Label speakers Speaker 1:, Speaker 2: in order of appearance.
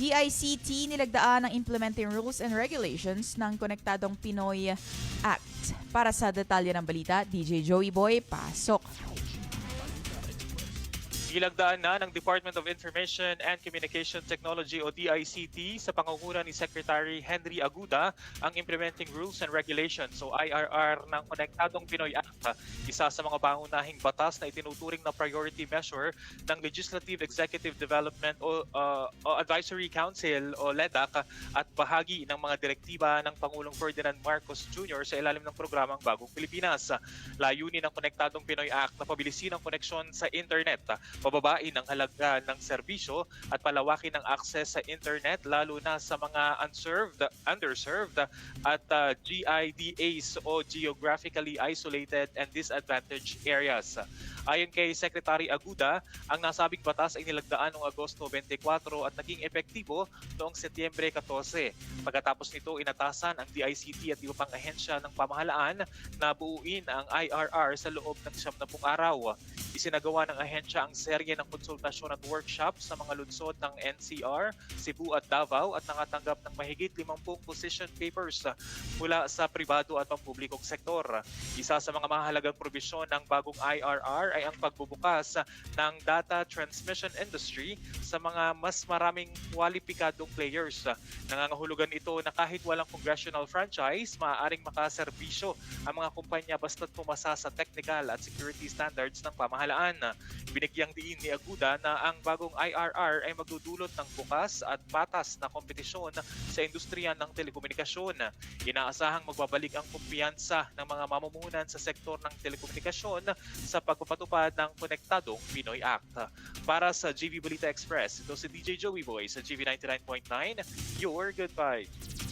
Speaker 1: DICT nilagdaan ang Implementing Rules and Regulations ng Konektadong Pinoy Act. Para sa detalye ng balita, DJ Joey Boy, pasok.
Speaker 2: Ilagdaan na ng Department of Information and Communication Technology o DICT sa pangunguna ni Secretary Henry Aguda ang Implementing Rules and Regulations o IRR ng Konektadong Pinoy Act, isa sa mga pangunahing batas na itinuturing na priority measure ng Legislative Executive Development o, uh, Advisory Council o LEDAC at bahagi ng mga direktiba ng Pangulong Ferdinand Marcos Jr. sa ilalim ng programang Bagong Pilipinas. Layunin ng Konektadong Pinoy Act na pabilisin ang koneksyon sa internet pababain ang halaga ng serbisyo at palawakin ang access sa internet lalo na sa mga unserved, underserved at uh, GIDAs o geographically isolated and disadvantaged areas. Ayon kay Secretary Aguda, ang nasabing batas ay nilagdaan noong Agosto 24 at naging epektibo noong Setyembre 14. Pagkatapos nito, inatasan ang DICT at iba pang ahensya ng pamahalaan na buuin ang IRR sa loob ng 70 araw. Isinagawa ng ahensya ang serye ng konsultasyon at workshop sa mga lunsod ng NCR, Cebu at Davao at nakatanggap ng mahigit 50 position papers mula sa pribado at pampublikong sektor. Isa sa mga mahalagang probisyon ng bagong IRR ay ang pagbubukas ng data transmission industry sa mga mas maraming kwalipikadong players. Nangangahulugan ito na kahit walang congressional franchise, maaaring makaserbisyo ang mga kumpanya basta't pumasa sa technical at security standards ng pamahalaan. Binigyang diin ni Aguda na ang bagong IRR ay magdudulot ng bukas at patas na kompetisyon sa industriya ng telekomunikasyon. Inaasahang magbabalik ang kumpiyansa ng mga mamumuhunan sa sektor ng telekomunikasyon sa pagpapatupad ng Konektadong Pinoy Act. Para sa GV Balita Express, ito si DJ Joey Boy sa GV 99.9, your good vibes.